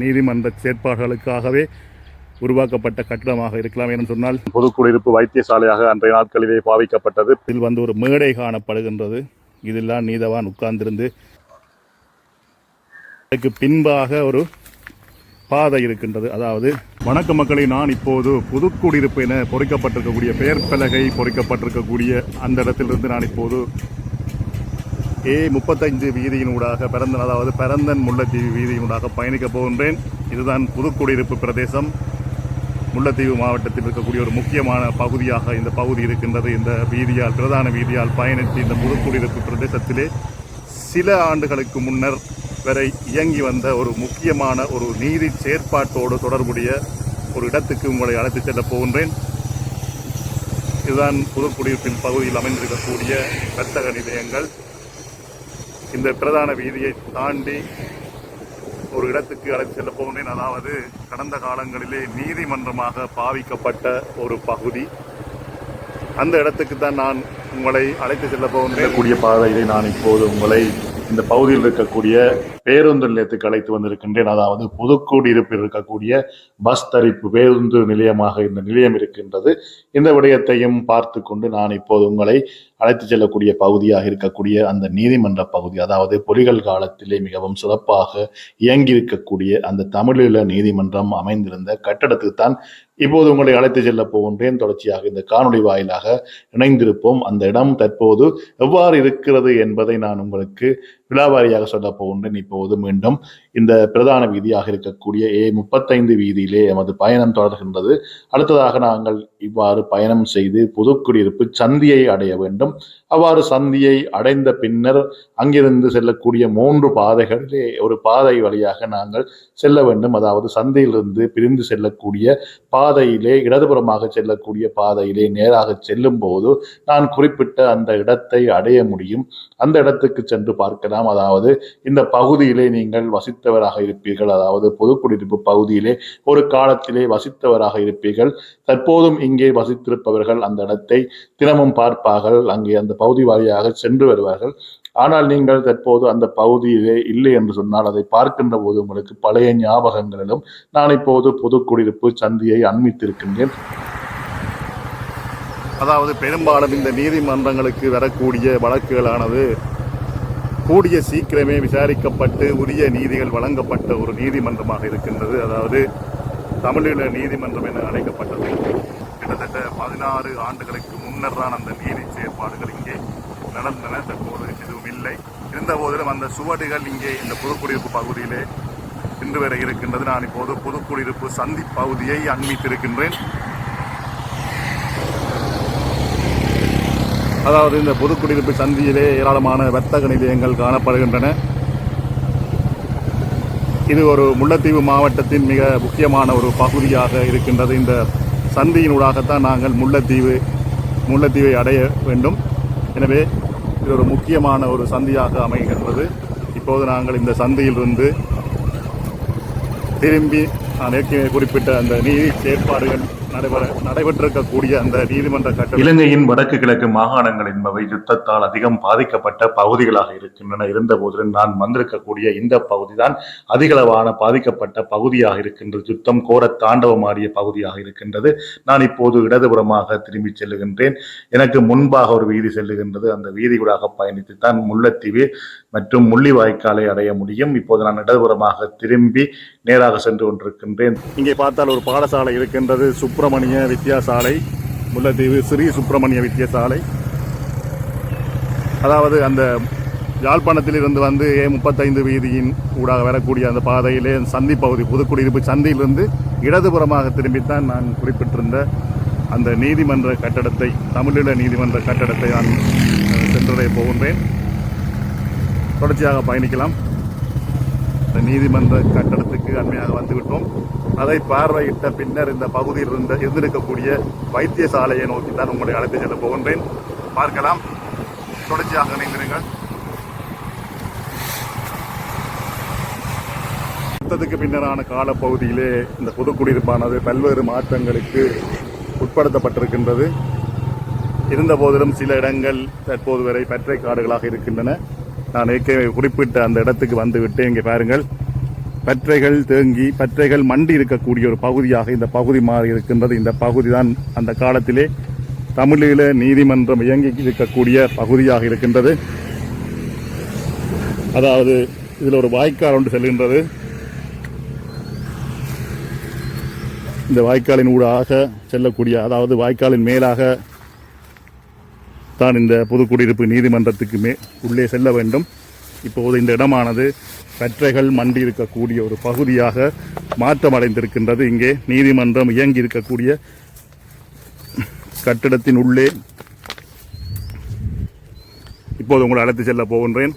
நீதிமன்ற செயற்பாடுகளுக்காகவே உருவாக்கப்பட்ட கட்டிடமாக இருக்கலாம் என சொன்னால் பொதுக்குடியிருப்பு வைத்தியசாலையாக அன்றைய நாட்களிலே பாவிக்கப்பட்டது. இதில் வந்து ஒரு மேடை காணப்படுகின்றது. இதெல்லாம் நீதவான் உட்கார்ந்திருந்து அதுக்கு பின்பாக ஒரு பாதை இருக்கின்றது. அதாவது வணக்க மக்களை நான் இப்போது புதுக்குடியிருப்பு என பொறிக்கப்பட்டிருக்கக்கூடிய பெயர் பலகை பொறிக்கப்பட்டிருக்கக்கூடிய அந்த இடத்திலிருந்து நான் இப்போது ஏ முப்பத்தஞ்சு வீதியினூடாக பிறந்தன் அதாவது பிறந்தன் முல்லைத்தீவு வீதியினூடாக பயணிக்கப் போகின்றேன். இதுதான் புதுக்குடியிருப்பு பிரதேசம். முல்லைத்தீவு மாவட்டத்தில் இருக்கக்கூடிய ஒரு முக்கியமான பகுதியாக இந்த பகுதி இருக்கின்றது. இந்த வீதியால் பிரதான வீதியால் பயணித்து இந்த புதுக்குடியிருப்பு பிரதேசத்திலே சில ஆண்டுகளுக்கு முன்னர் வரை இயங்கி வந்த ஒரு முக்கியமான ஒரு நீதி செயற்பாட்டோடு தொடர்புடைய ஒரு இடத்துக்கு உங்களை அழைத்துச் செல்லப் போகின்றேன். இதுதான் புதுக்குடியிருப்பின் பகுதியில் அமைந்திருக்கக்கூடிய வர்த்தக நிலையங்கள். இந்த பிரதான வீதியை தாண்டி ஒரு இடத்துக்கு அழைத்து செல்ல போகின்றேன். அதாவது கடந்த காலங்களிலே நீதிமன்றமாக பாவிக்கப்பட்ட ஒரு பகுதி. அந்த இடத்துக்கு தான் நான் உங்களை அழைத்து செல்ல போகின்ற கூடிய பாதையிலே நான் இப்போது உங்களை இந்த பகுதியில் இருக்கக்கூடிய பேருந்து நிலையத்துக்கு அழைத்து வந்திருக்கின்றேன். அதாவது புதுக்குடியிருப்பில் இருக்கக்கூடிய பஸ் தரிப்பு பேருந்து நிலையமாக இந்த நிலையம் இருக்கின்றது. இந்த விடயத்தையும் பார்த்து கொண்டு நான் இப்போது உங்களை அழைத்து செல்லக்கூடிய பகுதியாக இருக்கக்கூடிய அந்த நீதிமன்ற பகுதி அதாவது பொறிகள் காலத்திலே மிகவும் சிறப்பாக இயங்கியிருக்கக்கூடிய அந்த தமிழீழ நீதிமன்றம் அமைந்திருந்த கட்டடத்துக்கு தான் இப்போது உங்களை அழைத்து செல்ல போகின்றேன். தொடர்ச்சியாக இந்த காணொளி வாயிலாக இணைந்திருப்போம். அந்த இடம் தற்போது எவ்வாறு இருக்கிறது என்பதை நான் உங்களுக்கு விழாவாரியாக சொல்ல போகின்றேன் இப்போது மீண்டும் இந்த பிரதான வீதியாக இருக்கக்கூடிய ஏ முப்பத்தைந்து வீதியிலே எமது பயணம் தொடர்கின்றது. அடுத்ததாக நாங்கள் இவ்வாறு பயணம் செய்து புதுக்குடியிருப்பு சந்தியை அடைய வேண்டும். அவ்வாறு சந்தியை அடைந்த பின்னர் அங்கிருந்து செல்லக்கூடிய மூன்று பாதைகளிலே ஒரு பாதை வழியாக நாங்கள் செல்ல வேண்டும். அதாவது சந்தையிலிருந்து பிரிந்து செல்லக்கூடிய பாதையிலே இடதுபுறமாக செல்லக்கூடிய பாதையிலே நேராக செல்லும் போது நான் குறிப்பிட்ட அந்த இடத்தை அடைய முடியும். அந்த இடத்துக்கு சென்று பார்க்கலாம். அதாவது இந்த பகுதியிலே நீங்கள் வசித்தவராக இருப்பீர்கள். அதாவது பொதுக்குடியிருப்பு பகுதியிலே ஒரு காலத்திலே வசித்தவராக இருப்பீர்கள். தற்போதும் இங்கே வசித்திருப்பவர்கள் அந்த இடத்தை தினமும் பார்ப்பார்கள். அங்கே அந்த பகுதி வாரியாக சென்று வருவார்கள். ஆனால் நீங்கள் தற்போது அந்த பகுதியிலே இல்லை என்று சொன்னால் அதை பார்க்கின்ற போது உங்களுக்கு பழைய ஞாபகங்களிலும் நான் இப்போது பொதுக்குடியிருப்பு சந்தியை அண்மித்திருக்கின்றேன் அதாவது பெரும்பாலும் இந்த நீதிமன்றங்களுக்கு வரக்கூடிய வழக்குகளானது கூடிய சீக்கிரமே விசாரிக்கப்பட்டு உரிய நீதிகள் வழங்கப்பட்ட ஒரு நீதிமன்றமாக இருக்கின்றது. அதாவது தமிழீழ நீதிமன்றம் என அழைக்கப்பட்டது. கிட்டத்தட்ட பதினாறு ஆண்டுகளுக்கு முன்னர் தான் அந்த நீதி செயற்பாடுகள் இங்கே நடந்தன. தற்போது எதுவும் இல்லை. இருந்த போதிலும் அந்த சுவடுகள் இங்கே இந்த புதுக்குடியிருப்பு பகுதியிலே இன்று வரை இருக்கின்றது. நான் இப்போது புதுக்குடியிருப்பு சந்தி பகுதியை அண்மித்திருக்கின்றேன். அதாவது இந்த புதுக்குடியிருப்பு சந்தியிலே ஏராளமான வர்த்தக நிலையங்கள் காணப்படுகின்றன. இது ஒரு முல்லைத்தீவு மாவட்டத்தின் மிக முக்கியமான ஒரு பகுதியாக இருக்கின்றது. இந்த சந்தியினூடாகத்தான் நாங்கள் முல்லைத்தீவு முல்லைத்தீவை அடைய வேண்டும். எனவே இது ஒரு முக்கியமான ஒரு சந்தியாக அமைகின்றது. இப்போது நாங்கள் இந்த சந்தியிலிருந்து திரும்பி நான் ஏற்கனவே குறிப்பிட்ட அந்த நீதி செயற்பாடுகள் நடைபெற நடைபெற்றிருக்கக்கூடிய அந்த நீதிமன்ற கட்டளை இலங்கையின் வடக்கு கிழக்கு மாகாணங்கள் என்பவை யுத்தத்தால் அதிகம் பாதிக்கப்பட்ட பகுதிகளாக இருக்கின்றன. இருந்த போதிலும் நான் வந்திருக்கக்கூடிய இந்த பகுதிதான் அதிகளவான பாதிக்கப்பட்ட பகுதியாக இருக்கின்றது. யுத்தம் கோர தாண்டவமாடிய பகுதியாக இருக்கின்றது. நான் இப்போது இடதுபுறமாக திரும்பி செல்லுகின்றேன். எனக்கு முன்பாக ஒரு வீதி செல்லுகின்றது. அந்த வீதிகூடாக பயணித்து தான் முல்லைத்தீவு மற்றும் முள்ளிவாய்க்காலை அடைய முடியும். இப்போது நான் இடதுபுறமாக திரும்பி நேராக சென்று கொண்டிருக்கின்றேன். இங்கே பார்த்தால் ஒரு பாடசாலை இருக்கின்றது. சுப்பிரமணிய வித்தியாசாலை முல்லைத்தீவு ஸ்ரீ சுப்பிரமணிய வித்தியாசாலை அதாவது அந்த யாழ்ப்பாணத்திலிருந்து வந்து ஏ முப்பத்தைந்து வீதியின் ஊடாக வரக்கூடிய அந்த பாதையிலே சந்தி பகுதி புதுக்குடியிருப்பு சந்தியிலிருந்து இடதுபுறமாக திரும்பித்தான் நான் குறிப்பிட்டிருந்த அந்த நீதிமன்ற கட்டடத்தை தமிழீழ நீதிமன்ற கட்டடத்தை நான் சென்றடைய போகின்றேன். தொடர்ச்சியாக பயணிக்கலாம். நீதிமன்ற கட்டடத்துக்கு அண்மையாக வந்துவிட்டோம். அதை பார்வையிட்ட பின்னர் இந்த பகுதியில் இருந்த இருந்திருக்கக்கூடிய வைத்தியசாலையை நோக்கி தான் உங்களை அழைத்து செல்ல போகின்றேன். பார்க்கலாம். தொடர்ச்சியாக இணைந்திருங்கள். யுத்தத்துக்கு பின்னரான காலப்பகுதியிலே இந்த புதுக்குடியிருப்பானது பல்வேறு மாற்றங்களுக்கு உட்படுத்தப்பட்டிருக்கின்றது. இருந்த போதிலும் சில இடங்கள் தற்போது வரை பற்றை காடுகளாக இருக்கின்றன. நான் ஏற்கனவே குறிப்பிட்ட அந்த இடத்துக்கு வந்துவிட்டு இங்கே பாருங்கள். பற்றைகள் தேங்கி பற்றைகள் மண்டி இருக்கக்கூடிய ஒரு பகுதியாக இந்த பகுதி மாறி இருக்கின்றது. இந்த பகுதி தான் அந்த காலத்திலே தமிழீழ நீதிமன்றம் இயங்கி இருக்கக்கூடிய பகுதியாக இருக்கின்றது. அதாவது இதில் ஒரு வாய்க்கால் ஒன்று செல்கின்றது. இந்த வாய்க்காலின் ஊடாக செல்லக்கூடிய அதாவது வாய்க்காலின் மேலாக தான் இந்த புதுக்குடியிருப்பு குடியிருப்பு நீதிமன்றத்துக்குமே உள்ளே செல்ல வேண்டும். இப்போது இந்த இடமானது கற்றைகள் மண்டி இருக்கக்கூடிய ஒரு பகுதியாக மாற்றமடைந்திருக்கின்றது. இங்கே நீதிமன்றம் இயங்கி இருக்கக்கூடிய கட்டிடத்தின் உள்ளே. இப்போது உங்களை அழைத்து செல்ல போகின்றேன்.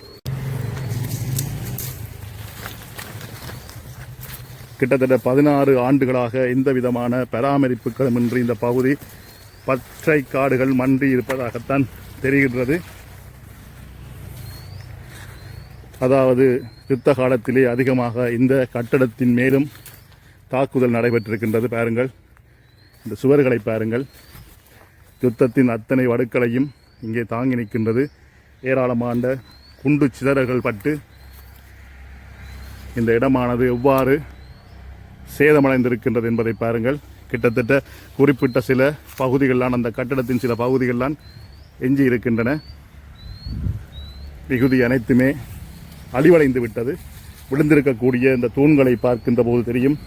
கிட்டத்தட்ட பதினாறு ஆண்டுகளாக எந்த விதமான பராமரிப்புகளுமின்றி இந்த பகுதி பச்சை காடுகள் மண்டி இருப்பதாகத்தான் தெரிகின்றது. அதாவது யுத்த காலத்திலே அதிகமாக இந்த கட்டடத்தின் மேலும் தாக்குதல் நடைபெற்றிருக்கின்றது பாருங்கள். இந்த சுவர்களை பாருங்கள். யுத்தத்தின் அத்தனை வடுக்களையும் இங்கே தாங்கி நிற்கின்றது. ஏராளமான குண்டு சிதறல்கள் பட்டு இந்த இடமானது எவ்வாறு சேதமடைந்திருக்கின்றது என்பதை பாருங்கள். கிட்டத்தட்ட குறிப்பிட்ட சில பகுதிகள்லாம் அந்த கட்டடத்தின் சில பகுதிகள்லாம் எஞ்சி இருக்கின்றன மிகுதி அனைத்துமே அழிவடைந்து விட்டது. விழுந்திருக்கக்கூடிய இந்த தூண்களை பார்க்கின்ற போது தெரியும்.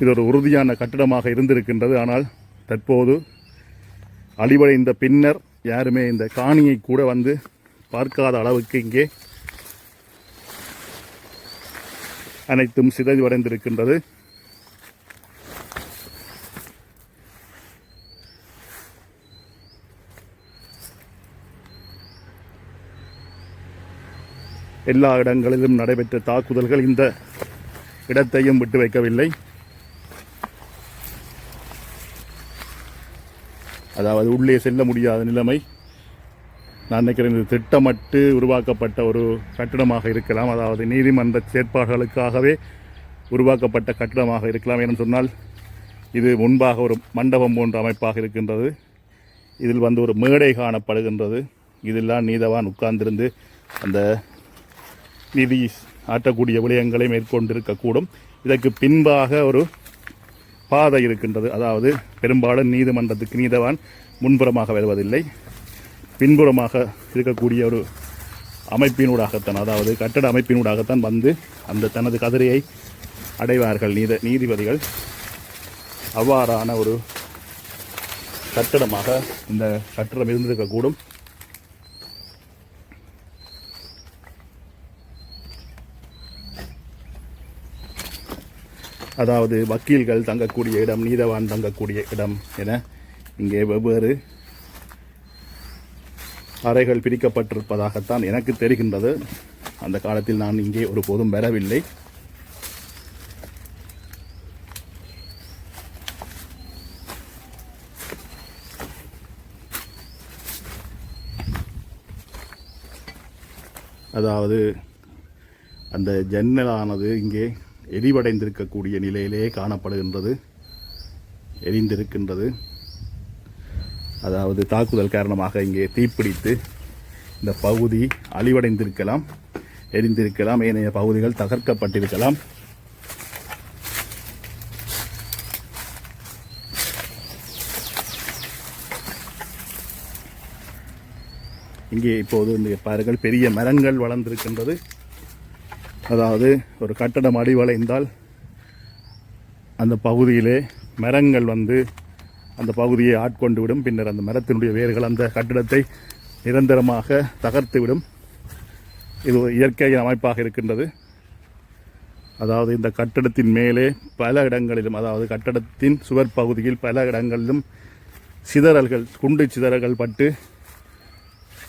இது ஒரு உறுதியான கட்டிடமாக இருந்திருக்கின்றது. ஆனால் தற்போது அழிவடைந்த பின்னர் யாருமே இந்த காணியை கூட வந்து பார்க்காத அளவுக்கு இங்கே அனைத்தும் சிதைவடைந்திருக்கின்றது. எல்லா இடங்களிலும் நடைபெற்ற தாக்குதல்கள் இந்த இடத்தையும் விட்டு வைக்கவில்லை. அதாவது உள்ளே செல்ல முடியாத நிலைமை. நான் நினைக்கிறேன் இது திட்டமிட்டு உருவாக்கப்பட்ட ஒரு கட்டிடமாக இருக்கலாம். அதாவது நீதிமன்ற செயற்பாடுகளுக்காகவே உருவாக்கப்பட்ட கட்டிடமாக இருக்கலாம் என்று சொன்னால் இது முன்பாக ஒரு மண்டபம் போன்ற அமைப்பாக இருக்கின்றது. இதில் வந்து ஒரு மேடை காணப்படுகின்றது. இதெல்லாம் நீதவான் உட்கார்ந்திருந்து அந்த நிதி ஆற்றக்கூடிய விடயங்களை மேற்கொண்டிருக்கக்கூடும். இதற்கு பின்பாக ஒரு பாதை இருக்கின்றது. அதாவது பெரும்பாலும் நீதிமன்றத்துக்கு நீதவான் முன்புறமாக வருவதில்லை. பின்புறமாக இருக்கக்கூடிய ஒரு அமைப்பினூடாகத்தான் அதாவது கட்டட அமைப்பினூடாகத்தான் வந்து அந்த தனது கதிரையை அடைவார்கள். நீத நீதிபதிகள் அவ்வாறான ஒரு கட்டடமாக இந்த கட்டடம் இருந்திருக்கக்கூடும். அதாவது வக்கீல்கள் தங்கக்கூடிய இடம் நீதவான் தங்கக்கூடிய இடம் என இங்கே வெவ்வேறு அறைகள் பிரிக்கப்பட்டிருப்பதாகத்தான் எனக்கு தெரிகின்றது. அந்த காலத்தில் நான் இங்கே ஒருபோதும் வரவில்லை. அதாவது அந்த ஜன்னலானது இங்கே எரிவடைந்திருக்கக்கூடிய நிலையிலே காணப்படுகின்றது எரிந்திருக்கின்றது. அதாவது தாக்குதல் காரணமாக இங்கே தீப்பிடித்து இந்த பகுதி அழிவடைந்திருக்கலாம் எரிந்திருக்கலாம் ஏனைய பகுதிகள் தகர்க்கப்பட்டிருக்கலாம். இங்கே இப்போது இந்த பாருங்கள் பெரிய மரங்கள் வளர்ந்திருக்கின்றது. அதாவது ஒரு கட்டடம் அடிவளைந்தால் அந்த பகுதியிலே மரங்கள் வந்து அந்த பகுதியை ஆட்கொண்டு விடும். பின்னர் அந்த மரத்தினுடைய வேர்கள் அந்த கட்டிடத்தை நிரந்தரமாக தகர்த்துவிடும் இது ஒரு இயற்கையின் அமைப்பாக இருக்கின்றது. அதாவது இந்த கட்டடத்தின் மேலே பல இடங்களிலும் அதாவது கட்டடத்தின் சுவர் பகுதியில் பல இடங்களிலும் சிதறல்கள் குண்டு சிதறல்கள் பட்டு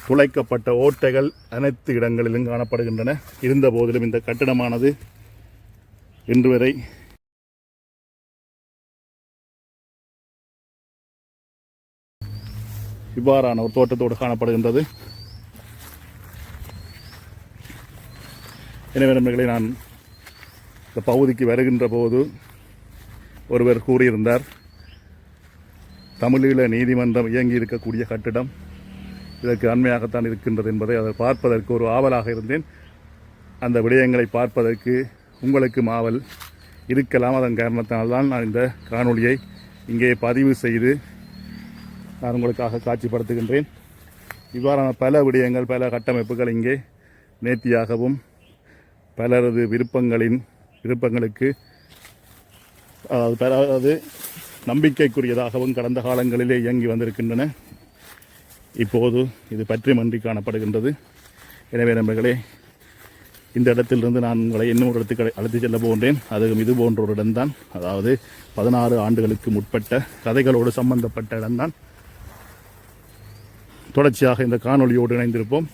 துளைக்கப்பட்ட ஓட்டைகள் அனைத்து இடங்களிலும் காணப்படுகின்றன. இருந்த போதிலும் இந்த கட்டிடமானது இன்று வரை இவ்வாறான ஒரு தோட்டத்தோடு காணப்படுகின்றது. எனவே நண்பர்களை நான் இந்த பகுதிக்கு வருகின்ற போது ஒருவர் கூறியிருந்தார் தமிழீழ நீதிமன்றம் இயங்கி இருக்கக்கூடிய கட்டிடம் இதற்கு அண்மையாகத்தான் இருக்கின்றது என்பதை அதை பார்ப்பதற்கு ஒரு ஆவலாக இருந்தேன். அந்த விடயங்களை பார்ப்பதற்கு உங்களுக்கும் ஆவல் இருக்கலாம். அதன் காரணத்தினால்தான் நான் இந்த காணொளியை இங்கே பதிவு செய்து நான் உங்களுக்காக காட்சிப்படுத்துகின்றேன். இவ்வாறான பல விடயங்கள் பல கட்டமைப்புகள் இங்கே நேர்த்தியாகவும் பலரது விருப்பங்களின் விருப்பங்களுக்கு அதாவது பலரது நம்பிக்கைக்குரியதாகவும் கடந்த காலங்களிலே இயங்கி வந்திருக்கின்றன. இப்போது இது பற்றி மன்றி காணப்படுகின்றது. எனவே நண்பர்களே இந்த இடத்திலிருந்து நான் உங்களை இன்னொரு இடத்துக்கு அழைத்து செல்ல போகின்றேன். அதுவும் இது போன்ற ஒரு இடம்தான். அதாவது பதினாறு ஆண்டுகளுக்கு முற்பட்ட கதைகளோடு சம்பந்தப்பட்ட இடம்தான். தொடர்ச்சியாக இந்த காணொலியோடு இணைந்திருப்போம்.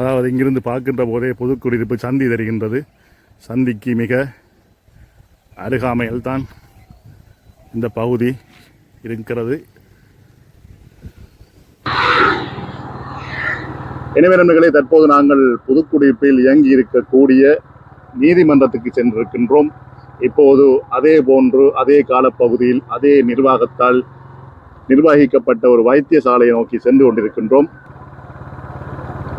அதாவது இங்கிருந்து பார்க்கின்ற போதே புதுக்குடியிருப்பு சந்தி தெரிகின்றது. சந்திக்கு மிக அருகாமையில்தான் இந்த பகுதி இருக்கிறது. எனவே நண்பர்களே தற்போது நாங்கள் புதுக்குடிப்பில் இயங்கி இருக்கக்கூடிய நீதிமன்றத்துக்கு சென்றிருக்கின்றோம். இப்போது அதே போன்று அதே காலப்பகுதியில் அதே நிர்வாகத்தால் நிர்வகிக்கப்பட்ட ஒரு வைத்தியசாலையை நோக்கி சென்று கொண்டிருக்கின்றோம்.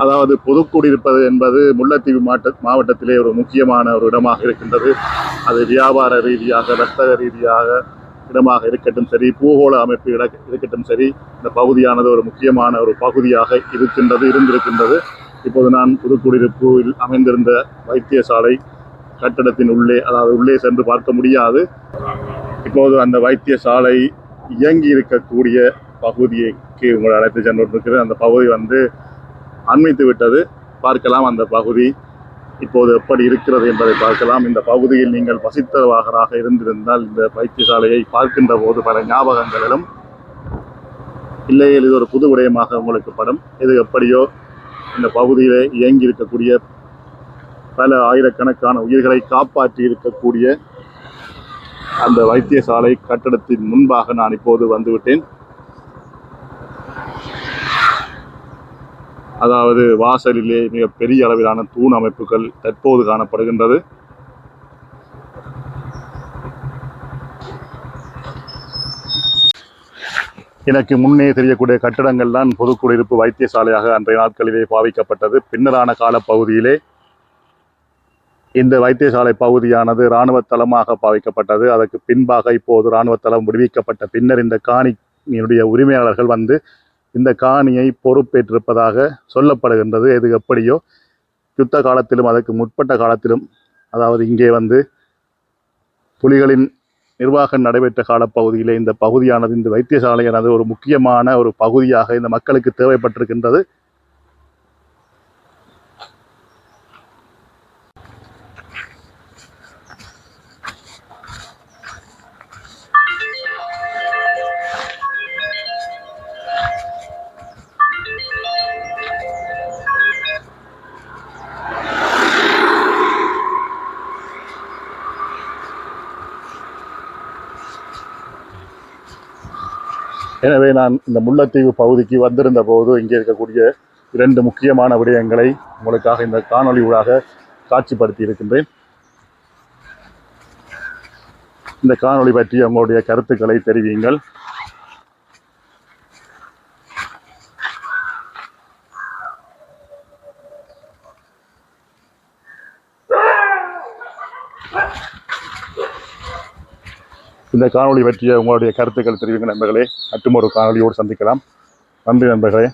அதாவது பொதுக்குடியிருப்பது என்பது முல்லைத்தீவு மாவட்ட மாவட்டத்திலே ஒரு முக்கியமான ஒரு இடமாக இருக்கின்றது. அது வியாபார ரீதியாக வர்த்தக ரீதியாக இடமாக இருக்கட்டும் சரி பூகோள அமைப்பு இட இருக்கட்டும் சரி இந்த பகுதியானது ஒரு முக்கியமான ஒரு பகுதியாக இருக்கின்றது இருந்திருக்கின்றது. இப்போது நான் புதுக்குடியிருப்பில் அமைந்திருந்த வைத்தியசாலை கட்டடத்தின் உள்ளே அதாவது உள்ளே சென்று பார்க்க முடியாது. இப்போது அந்த வைத்தியசாலை இயங்கி இருக்கக்கூடிய பகுதிக்கு உங்களை அழைத்து சென்று கொண்டிருக்கிறேன். அந்த பகுதி வந்து அண்மித்து விட்டது. பார்க்கலாம் அந்த பகுதி. இப்போது எப்படி இருக்கிறது என்பதை பார்க்கலாம். இந்த பகுதியில் நீங்கள் வசித்தவாகராக இருந்திருந்தால் இந்த வைத்தியசாலையை பார்க்கின்ற போது பல ஞாபகங்களிலும் இல்லையில் இது ஒரு புது விடயமாக உங்களுக்கு படம். இது எப்படியோ இந்த பகுதியிலே இயங்கி இருக்கக்கூடிய பல ஆயிரக்கணக்கான உயிர்களை காப்பாற்றி இருக்கக்கூடிய அந்த வைத்தியசாலை கட்டடத்தின் முன்பாக நான் இப்போது வந்துவிட்டேன். அதாவது வாசலிலே மிக பெரிய அளவிலான தூண் அமைப்புகள் தற்போது காணப்படுகின்றது. எனக்கு முன்னே தெரியக்கூடிய கட்டடங்கள் தான் பொதுக்குடியிருப்பு வைத்தியசாலையாக அன்றைய நாட்களிலே பாவிக்கப்பட்டது. பின்னரான காலப்பகுதியிலே இந்த வைத்தியசாலை பகுதியானது இராணுவ தளமாக பாவிக்கப்பட்டது. அதற்கு பின்பாக இப்போது இராணுவ தளம் விடுவிக்கப்பட்ட பின்னர் இந்த காணியினுடைய உரிமையாளர்கள் வந்து இந்த காணியை பொறுப்பேற்றிருப்பதாக சொல்லப்படுகின்றது. எது எப்படியோ யுத்த காலத்திலும் அதற்கு முற்பட்ட காலத்திலும் அதாவது இங்கே வந்து புலிகளின் நிர்வாகம் நடைபெற்ற காலப்பகுதியிலே இந்த பகுதியானது இந்த வைத்தியசாலையானது ஒரு முக்கியமான ஒரு பகுதியாக இந்த மக்களுக்கு தேவைப்பட்டிருக்கின்றது. எனவே நான் இந்த முல்லைத்தீவு பகுதிக்கு வந்திருந்த போது இங்கே இருக்கக்கூடிய இரண்டு முக்கியமான விடயங்களை உங்களுக்காக இந்த காணொளி ஊடாக காட்சிப்படுத்தி இருக்கின்றேன். இந்த காணொளி பற்றி உங்களுடைய கருத்துக்களை தெரிவியுங்கள். இந்த காணொளி பற்றிய உங்களுடைய கருத்துக்கள் தெரிவிங்க நண்பர்களே மற்றும் ஒரு காணொளியோடு சந்திக்கலாம். நன்றி நண்பர்களே.